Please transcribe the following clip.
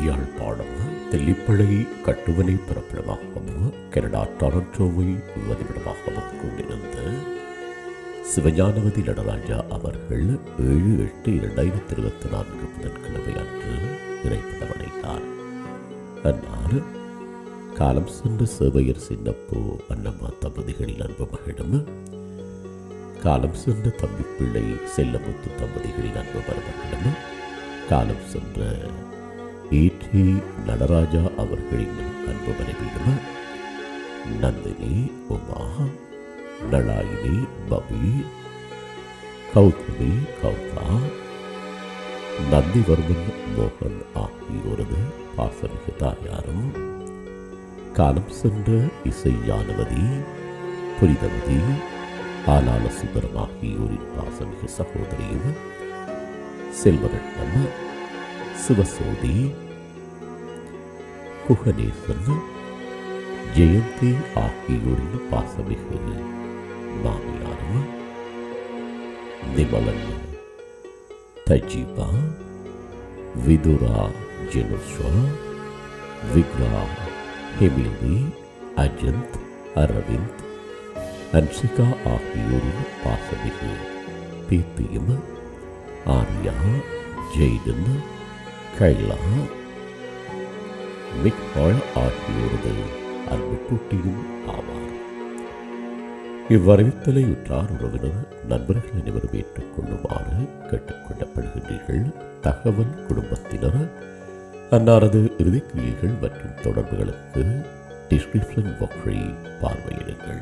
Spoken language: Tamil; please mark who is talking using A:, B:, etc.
A: யாழ்ப்பாணம் தெல்லிப்பளை கட்டுவனை பிறப்பிடமாகவும் கனடா டொரண்டோவை வதிவிடமாகவும் கொண்டிருந்த சிவஞானவதி நடராஜா அவர்கள் ஏழு எட்டு இரண்டாயிரத்தி இருபத்தி நான்கு புதன்கிழமை அன்று இறைப்பதமடைந்தார் அன்னார் காலம் சென்ற சேவையர் சின்னப்போ அன்னம்மா தம்பதிகளின் அன்பு மகளிடம் காலம் சென்ற தம்பி பிள்ளை செல்லமுத்து தம்பதிகளின் அன்பு மருமகளிடம் காலம் சென்ற ஈட்டி நடராஜா அவர்களின் அன்பு மனைவியிடம் நந்தினி உமா நளாயினி பபி கௌதமி கௌதா நந்திவர்மன் மோகன் ஆகியோரது பாசமிகு தாயாரும் காலம் சென்ற இசை யானவதி புரிதவதி ஆலால சுந்தரம் ஆகியோரின் பாசமிகு சகோதரியும் செல்வரட்னம் சிவசோதி. குகநேசன் ஜெயந்தி ஆகியோரின் பாசமிகு மாமியாரும் நிமலன் தஜீபா விதுரா ஜெனுஸ்வா விக்ரா ஹெமிலி அஜந்த் அரவிந்த் அன்சிகா ஆகியோரின் பாசமிகு பீத்தியும் ஆர்யா ஜெய்தன் கைலா. மிக்ஹால் ஆகியோரது அன்பு கூட்டியும் ஆவார். இவ்வறிவித்தலை உற்றார் உறவினர் நண்பர்கள் அனைவரும் ஏற்றுக்கொள்ளுமாறு கேட்டுக்கொள்ளப்படுகின்றீர்கள். தகவல் குடும்பத்தினர் அன்னாரது இறுதிக்கிரியைகள் மற்றும் தொடர்புகளுக்கு டிஸ்கிரிப்ஷன் பாக்ஸை பார்வையிடுங்கள்.